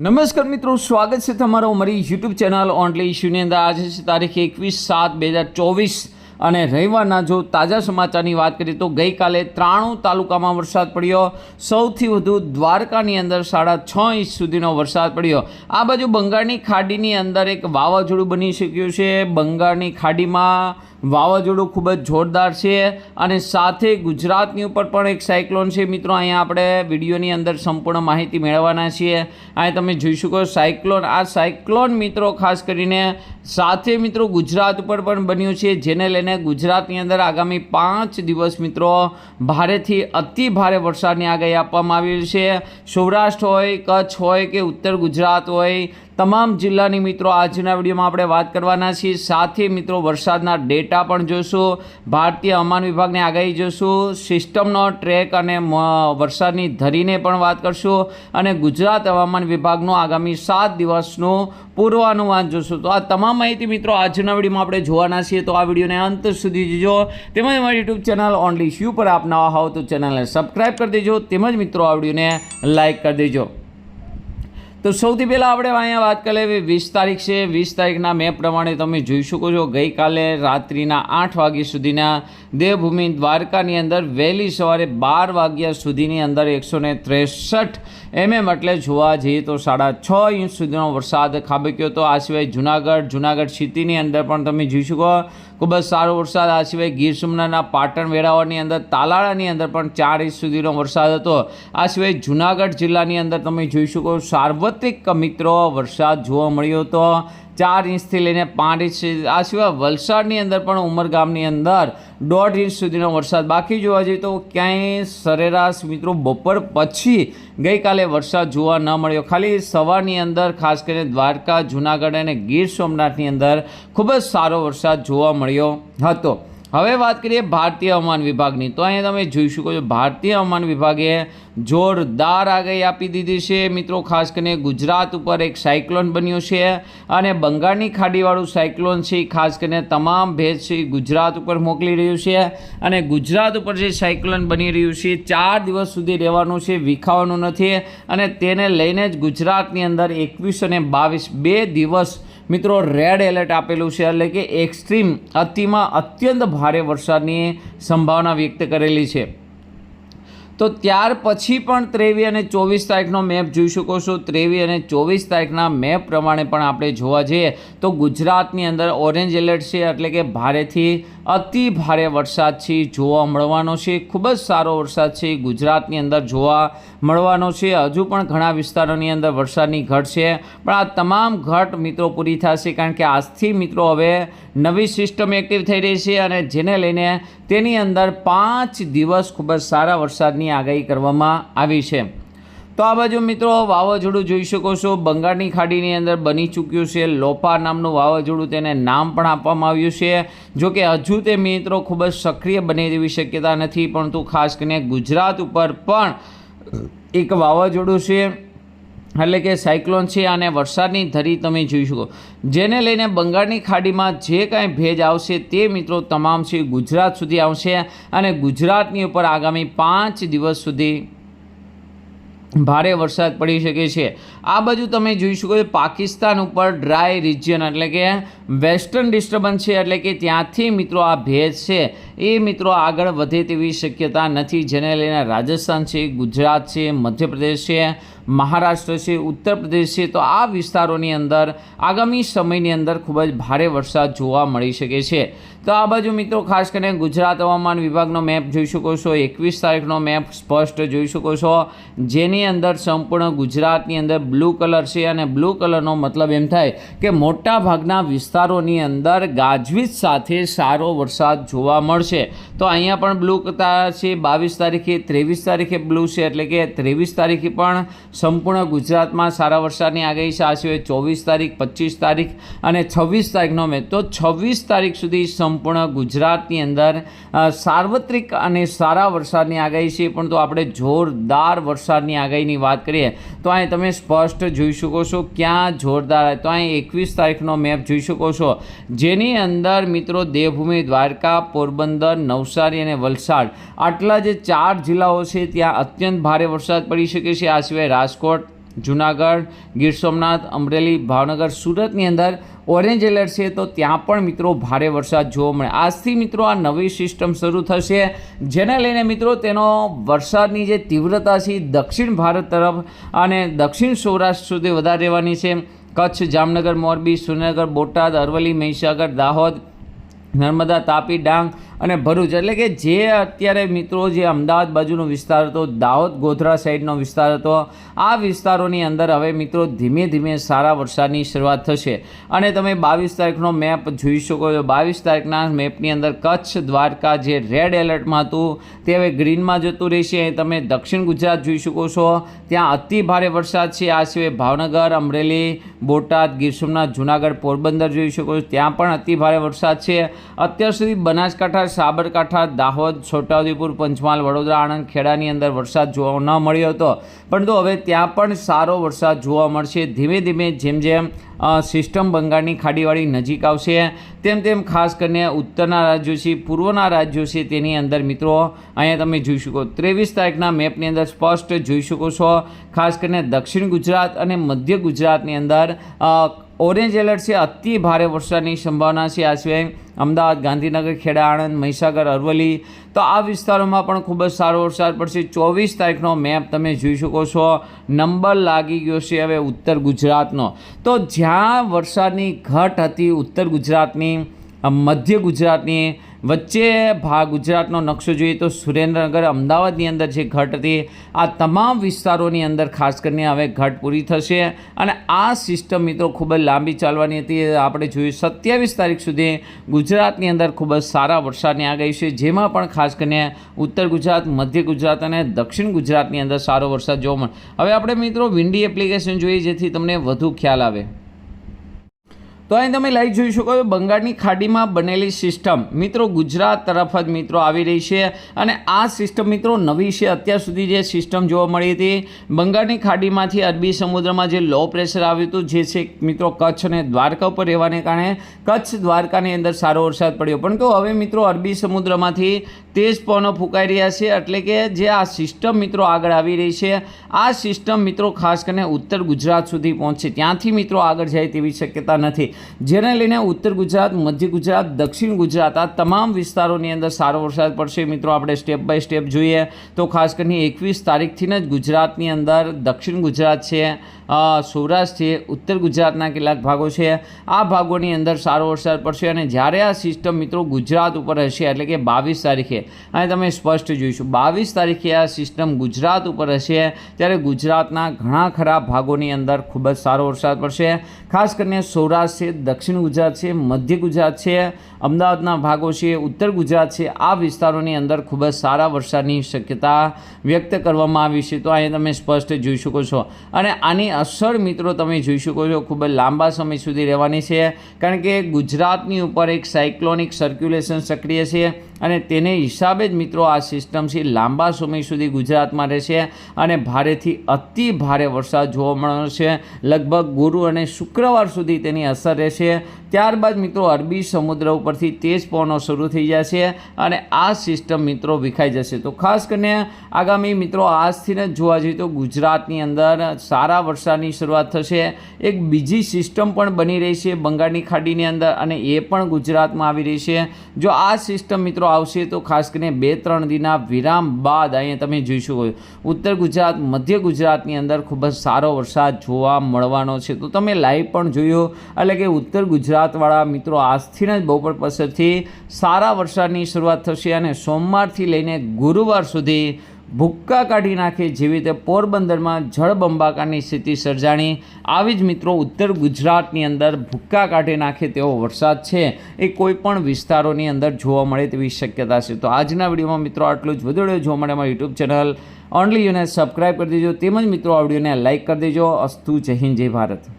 નમસ્કાર મિત્રો, સ્વાગત છે તમારો અમારી યુટ્યુબ ચેનલ ઓનલી ઇશ્યુની અંદર. આજે છે તારીખ એકવીસ સાત બે હજાર ચોવીસ. અને રવિવારના જો તાજા સમાચારની વાત કરીએ તો ગઈકાલે ત્રાણું તાલુકામાં વરસાદ પડ્યો. સૌથી વધુ દ્વારકાની અંદર સાડા છ ઇંચ સુધીનો વરસાદ પડ્યો. આ બાજુ બંગાળની ખાડીની અંદર એક વાવાઝોડું બની શક્યું છે. બંગાળની ખાડીમાં વાવાઝોડું ખૂબ જ જોરદાર છે અને સાથે ગુજરાતની ઉપર પણ એક સાયક્લોન છે. મિત્રો, અહીંયા આપણે વિડીયોની અંદર સંપૂર્ણ માહિતી મેળવવાના છીએ. અહીંયા તમે જોઈ શકો સાયક્લોન. આ સાયક્લોન મિત્રો, ખાસ કરીને સાથે મિત્રો ગુજરાત ઉપર પણ બન્યું છે, જેને લઈને ગુજરાતની અંદર આગામી પાંચ દિવસ મિત્રો ભારેથી અતિ ભારે વરસાદની આગાહી આપવામાં આવી છે. સૌરાષ્ટ્ર હોય, કચ્છ હોય કે ઉત્તર ગુજરાત હોય તમામ જિલ્લાની મિત્રો, આજના વિડીયોમાં આપણે વાત કરવાના છીએ. સાથે મિત્રો, વરસાદના ડેટા પણ જોશું ભારતીય હવામાન વિભાગની આગાહી જોશું સિસ્ટમનો ટ્રેક અને વરસાદની ધરીને પણ વાત કરશું. અને ગુજરાત હવામાન વિભાગનું આગામી સાત દિવસનું પૂર્વાનુમાન જોશું તો આ તમામ માહિતી મિત્રો, આજના વિડીયોમાં આપણે જોવાના છીએ. તો આ વિડીયોને અંત સુધી જોજો. તેમજ અમારી યુટ્યુબ ચેનલ ઓનલી શ્યુ પર આપ નવા હોવ તો ચેનલને સબસ્ક્રાઈબ કરી દેજો. તેમજ મિત્રો, આ વિડીયોને લાઈક કરી દેજો. તો સૌથી પહેલાં આપણે અહીંયા વાત કરી લેવી વીસ તારીખ છે. વીસ તારીખના મેપ પ્રમાણે તમે જોઈ શકો છો. ગઈકાલે રાત્રિના આઠ વાગ્યા સુધીના દેવભૂમિ દ્વારકાની અંદર વહેલી સવારે બાર વાગ્યા સુધીની અંદર એકસો ને ત્રેસઠ એમએમ એટલે જોવા જઈએ તો સાડા છ ઇંચ સુધીનો વરસાદ ખાબક્યો હતો. આ સિવાય જુનાગઢ જુનાગઢ સિટીની અંદર પણ તમે જોઈ શકો, ખૂબ જ સારો વરસાદ. આ સિવાય ગીર સોમનાથના પાટણ વેરાવળની અંદર, તાલાળાની અંદર પણ ચાર ઇંચ સુધીનો વરસાદ હતો. આ સિવાય જુનાગઢ જિલ્લાની અંદર તમે જોઈ શકો, સાર્વત્રિક મિત્રો વરસાદ જોવા મળ્યો હતો. ચાર ઇંચથી લઈને પાંચ ઇંચ આ સિવાય વલસાડની અંદર પણ ઉમરગામની અંદર દોઢ ઇંચ સુધીનો વરસાદ. બાકી જોવા જઈએ તો ક્યાંય સરેરાશ મિત્રો બપોર પછી ગઈકાલે વરસાદ જોવા ન મળ્યો. ખાલી સવારની અંદર, ખાસ કરીને દ્વારકા, જુનાગઢ અને ગીર સોમનાથની અંદર ખૂબ જ સારો વરસાદ જોવા મળ્યો હતો. હવે વાત કરીએ ભારતીય હવામાન વિભાગની. તો અહીંયા તમે જોઈ શકો છો, ભારતીય હવામાન વિભાગે જોરદાર આગાહી આપી દીધી છે. મિત્રો, ખાસ કરીને ગુજરાત ઉપર એક સાયક્લોન બન્યું છે અને બંગાળની ખાડીવાળું સાયક્લોન છે ખાસ કરીને તમામ ભેજ છે ગુજરાત ઉપર મોકલી રહ્યું છે અને ગુજરાત ઉપર જે સાયક્લોન બની રહ્યું છે, ચાર દિવસ સુધી રહેવાનું છે, વિખાવાનું નથી અને તેને લઈને જ ગુજરાતની અંદર એકવીસ અને બાવીસ બે દિવસ મિત્રો રેડ એલર્ટ આપેલું છે. એટલે કે એક્સ્ટ્રીમ અતિમાં અત્યંત ભારે વરસાદની સંભાવના વ્યક્ત કરેલી છે. તો ત્યાર પછી પણ ત્રેવીસ અને ચોવીસ તારીખનો મેપ જોઈ શકો છો. ત્રેવીસ અને ચોવીસ તારીખના મેપ પ્રમાણે પણ આપણે જોવા જઈએ તો ગુજરાતની અંદર ઓરેન્જ એલર્ટ છે. એટલે કે ભારેથી અતિ ભારે વરસાદ છે, જોવા મળવાનો છે. ખૂબ જ સારો વરસાદ છે. ગુજરાતની અંદર જોવા મળવાનો છે. હજુ પણ ઘણા વિસ્તારોની અંદર વરસાદની ઘટ છે. પણ આ તમામ ઘટ મિત્રો પૂરી થશે કારણ કે આજથી મિત્રો હવે નવી સિસ્ટમ એક્ટિવ થઈ રહી છે અને જેને લઈને તેની અંદર પાંચ દિવસ ખૂબ જ સારા વરસાદની આગાહી કરવામાં આવી છે. તો આ બાજુ મિત્રો વાવાઝોડું જોઈ શકો છો. બંગાળની ખાડીની અંદર બની ચૂક્યું છે. લોપા નામનું વાવાઝોડું તેને નામ પણ આપવામાં આવ્યું છે. જો કે હજુ તે મિત્રો ખૂબ જ સક્રિય બને તેવી શક્યતા નથી, પરંતુ ખાસ કરીને ગુજરાત ઉપર પણ એક વાવાઝોડું છે. એટલે કે સાયક્લોન છે અને વરસાદની ધરી તમે જોઈ શકો. જેને લઈને બંગાળની ખાડીમાં જે કાંઈ ભેજ આવશે તે મિત્રો તમામ છે. ગુજરાત સુધી આવશે અને ગુજરાતની ઉપર આગામી પાંચ દિવસ સુધી ભારે વરસાદ પડી શકે છે. આ બાજુ તમે જોઈ શકો છો પાકિસ્તાન ઉપર ડ્રાય રિજિયન એટલે કે વેસ્ટર્ન ડિસ્ટર્બન્સ છે એટલે કે ત્યાંથી મિત્રો આ ભેજ છે. એ મિત્રો આગળ વધે તેવી શક્યતા નથી. જેને લઈને રાજસ્થાન છે, ગુજરાત છે, મધ્યપ્રદેશ છે, મહારાષ્ટ્ર છે ઉત્તર પ્રદેશ છે, તો આ વિસ્તારોની અંદર આગામી સમયની અંદર ખૂબ જ ભારે વરસાદ જોવા મળી શકે છે. તો આ બાજુ મિત્રો ખાસ કરીને ગુજરાત હવામાન વિભાગનો મેપ જોઈ શકો છો, એકવીસ તારીખનો મેપ સ્પષ્ટ જોઈ શકો છો. જેની અંદર સંપૂર્ણ ગુજરાતની અંદર બ્લુ કલર છે અને બ્લુ કલરનો મતલબ એમ થાય કે મોટા ભાગના વિસ્તારોની અંદર ગાજવીજ સાથે સારો વરસાદ જોવા મળશે. તો અહીંયા પણ બ્લુ છે, બાવીસ તારીખે, ત્રેવીસ તારીખે બ્લુ છે, એટલે કે ત્રેવીસ તારીખે પણ સંપૂર્ણ ગુજરાતમાં સારા વરસાદની આગાહી છે. આ સિવાય ચોવીસ તારીખ, પચીસ તારીખ અને છવ્વીસ તારીખનો મેં. તો છવ્વીસ તારીખ સુધી સંપૂર્ણ ગુજરાતની અંદર સાર્વત્રિક અને સારા વરસાદની આગાહી છે. પણ તો આપણે જોરદાર વરસાદની આગાહીની વાત કરીએ, તો અહીં તમે સ્પષ્ટ જોઈ શકો છો ક્યાં જોરદાર તો અહીં એકવીસ તારીખનો મેપ જોઈ શકો છો. જેની અંદર મિત્રો દેવભૂમિ દ્વારકા, પોરબંદર નવસારી અને વલસાડ. આટલા જે ચાર જિલ્લાઓ છે, ત્યાં અત્યંત ભારે વરસાદ પડી શકે છે. આ સિવાય રાજકોટ, જુનાગઢ, ગીર સોમનાથ, અમરેલી, ભાવનગર, સુરતની અંદર ઓરેન્જ એલર્ટ છે, તો ત્યાં પણ મિત્રો ભારે વરસાદ જોવા મળે. આજથી મિત્રો આ નવી સિસ્ટમ શરૂ થશે, જેને લઈને મિત્રો તેનો વરસાદની જે તીવ્રતા છે દક્ષિણ ભારત તરફ અને દક્ષિણ સૌરાષ્ટ્ર સુધી વધારે રહેવાની છે. કચ્છ, જામનગર, મોરબી, સુરેન્દ્રનગર, બોટાદ, અરવલ્લી, મહીસાગર, દાહોદ નર્મદા, તાપી, ડાંગ અને ભરૂચ. એટલે કે જે અત્યારે મિત્રો જે અમદાવાદ બાજુનો વિસ્તાર હતો, દાહોદ, ગોધરા સાઈડનો વિસ્તાર હતો, આ વિસ્તારોની અંદર હવે મિત્રો ધીમે ધીમે સારા વરસાદની શરૂઆત થશે. અને તમે બાવીસ તારીખનો મેપ જોઈ શકો છો. બાવીસ તારીખના મેપની અંદર કચ્છ દ્વારકા જે રેડ એલર્ટમાં હતું, તે હવે ગ્રીનમાં જતું રહેશે. તમે દક્ષિણ ગુજરાત જોઈ શકો છો. ત્યાં અતિ ભારે વરસાદ છે. આ સિવાય ભાવનગર, અમરેલી, બોટાદ, ગીર સોમનાથ, જુનાગઢ, પોરબંદર જોઈ શકો છો. ત્યાં પણ અતિ ભારે વરસાદ છે. અત્યાર સુધી બનાસકાંઠા, સાબરકાંઠા, દાહોદ, છોટાઉદેપુર, પંચમહાલ, વડોદરા, આણંદ ખેડાની અંદર વરસાદ જોવા ન મળ્યો હતો. પરંતુ હવે ત્યાં પણ સારો વરસાદ જોવા મળશે. ધીમે ધીમે જેમ જેમ સિસ્ટમ બંગાળની ખાડીવાળી નજીક આવશે, તેમ તેમ ખાસ કરીને ઉત્તરના રાજ્યો છે, પૂર્વના રાજ્યો છે તેની અંદર મિત્રો, અહીંયા તમે જોઈ શકો ત્રેવીસ તારીખના મેપની અંદર સ્પષ્ટ જોઈ શકો છો. ખાસ કરીને દક્ષિણ ગુજરાત અને મધ્ય ગુજરાતની અંદર ઓરેન્જ એલર્ટ છે. અતિ ભારે વરસાદની સંભાવના છે. આ સિવાય અમદાવાદ, ગાંધીનગર, ખેડા, આણંદ, મહીસાગર, અરવલ્લી. તો આ વિસ્તારોમાં પણ ખૂબ જ સારો વરસાદ પડશે. ચોવીસ તારીખનો મેપ તમે જોઈ શકો છો. નંબર લાગી ગયો છે હવે ઉત્તર ગુજરાતનો. તો જ્યાં વરસાદની ઘટ હતી, ઉત્તર ગુજરાતની મધ્ય ગુજરાતની વચ્ચે ભા ગુજરાતનો નકશો જોઈએ તો સુરેન્દ્રનગર અમદાવાદની અંદર જે ઘટ હતી, આ તમામ વિસ્તારોની અંદર ખાસ કરીને હવે ઘટ પૂરી થશે અને આ સિસ્ટમ મિત્રો ખૂબ જ લાંબી ચાલવાની હતી. આપણે જોયું સત્યાવીસ તારીખ સુધી ગુજરાતની અંદર ખૂબ જ સારા વરસાદની આગાહી છે. જેમાં પણ ખાસ કરીને ઉત્તર ગુજરાત, મધ્ય ગુજરાત અને દક્ષિણ ગુજરાતની અંદર સારો વરસાદ જોવા મળે. હવે આપણે મિત્રો વિન્ડી એપ્લિકેશન જોઈએ જેથી તમને વધુ ખ્યાલ આવે. તો અહીં તમે લાઈવ જોઈ શકો છો બંગાળની ખાડીમાં બનેલી સિસ્ટમ મિત્રો, ગુજરાત તરફ જ મિત્રો આવી રહી છે અને આ સિસ્ટમ મિત્રો નવી છે. અત્યાર સુધી જે સિસ્ટમ જોવા મળી હતી, બંગાળની ખાડીમાંથી અરબી સમુદ્રમાં જે લો પ્રેશર આવ્યું હતું, જે છે મિત્રો કચ્છ અને દ્વારકા ઉપર રહેવાને કારણે કચ્છ દ્વારકાની અંદર સારો વરસાદ પડ્યો. પરંતુ હવે મિત્રો અરબી સમુદ્રમાંથી તેજ પવનો ફૂંકાઈ રહ્યા છે. એટલે કે જે આ સિસ્ટમ મિત્રો આગળ આવી રહી છે, આ સિસ્ટમ મિત્રો ખાસ કરીને ઉત્તર ગુજરાત સુધી પહોંચશે ત્યાંથી મિત્રો આગળ જાય તેવી શક્યતા નથી. જેને લઈને ઉત્તર ગુજરાત, મધ્ય ગુજરાત, દક્ષિણ ગુજરાત, આ તમામ વિસ્તારોની અંદર સારો વરસાદ પડશે. મિત્રો, આપણે સ્ટેપ બાય સ્ટેપ જોઈએ તો ખાસ કરીને એકવીસ તારીખથી જ ગુજરાતની અંદર દક્ષિણ ગુજરાત છે સૌરાષ્ટ્ર છે ઉત્તર ગુજરાતના કેટલાક ભાગો છે. આ ભાગોની અંદર સારો વરસાદ પડશે અને જ્યારે આ સિસ્ટમ મિત્રો ગુજરાત ઉપર હશે એટલે કે બાવીસ તારીખે, અને તમે સ્પષ્ટ જોઈશું, બાવીસ તારીખે આ સિસ્ટમ ગુજરાત ઉપર હશે ત્યારે ગુજરાતના ઘણા ખરા ભાગોની અંદર ખૂબ જ સારો વરસાદ પડશે. ખાસ કરીને સૌરાષ્ટ્ર છે, દક્ષિણ ગુજરાત છે, મધ્ય ગુજરાત છે, અમદાવાદના ભાગો છે, ઉત્તર ગુજરાત છે, આ વિસ્તારોની અંદર ખૂબ જ સારા વરસાદની શક્યતા વ્યક્ત કરવામાં આવી છે. તો અહીંયા તમે સ્પષ્ટ જોઈ શકો છો. અને આની અસર મિત્રો તમે જોઈ શકો છો, ખૂબ જ લાંબા સમય સુધી રહેવાની છે. કારણ કે ગુજરાતની ઉપર એક સાયક્લોનિક સર્ક્યુલેશન સક્રિય છે. અને તેને હિસાબે જ મિત્રો આ સિસ્ટમ છે, લાંબા સમય સુધી ગુજરાતમાં રહેશે અને ભારેથી અતિ ભારે વરસાદ જોવા મળશે લગભગ ગુરુ અને શુક્રવાર સુધી તેની અસર રહેશે. ત્યારબાદ મિત્રો અરબી સમુદ્ર ઉપરથી તેજ પવનો શરૂ થઈ જશે અને આ સિસ્ટમ મિત્રો વિખાઈ જશે. તો ખાસ કરીને આગામી મિત્રો આજથી જ જોવા જઈએ તો ગુજરાતની અંદર સારા વરસાદની શરૂઆત થશે. એક બીજી સિસ્ટમ પણ બની રહી છે બંગાળની ખાડીની અંદર અને એ પણ ગુજરાતમાં આવી રહી છે જો આ સિસ્ટમ મિત્રો આવશે તો ખાસ કરીને બે, ત્રણ દિનના વિરામ બાદ અહીંયા તમે જોઈ શકો ઉત્તર ગુજરાત, મધ્ય ગુજરાતની અંદર ખૂબ જ સારો વરસાદ જોવા મળવાનો છે. તો તમે લાઈવ પણ જોયો, એટલે કે ઉત્તર ગુજરાતવાળા મિત્રો આજથી જ બપોર પછીથી સારા વરસાદની શરૂઆત થશે અને સોમવારથી લઈને ગુરુવાર સુધી ભૂક્કા કાઢી નાખે જેવી રીતે પોરબંદરમાં જળબંબાકારની સ્થિતિ સર્જાણી. આવી જ મિત્રો ઉત્તર ગુજરાતની અંદર ભૂક્કા કાઢી નાખે તેવો વરસાદ છે. એ કોઈ પણ વિસ્તારોની અંદર જોવા મળે તેવી શક્યતા છે. તો આજના વિડીયોમાં મિત્રો આટલું જ. વધુ જોવા મળે અમારી યુટ્યુબ ચેનલ ઓનલી યુને સબસ્ક્રાઈબ કરી દેજો. તેમજ મિત્રો આ વિડીયોને લાઇક કરી દેજો. અસ્તુ જય હિન્દ, જય ભારત.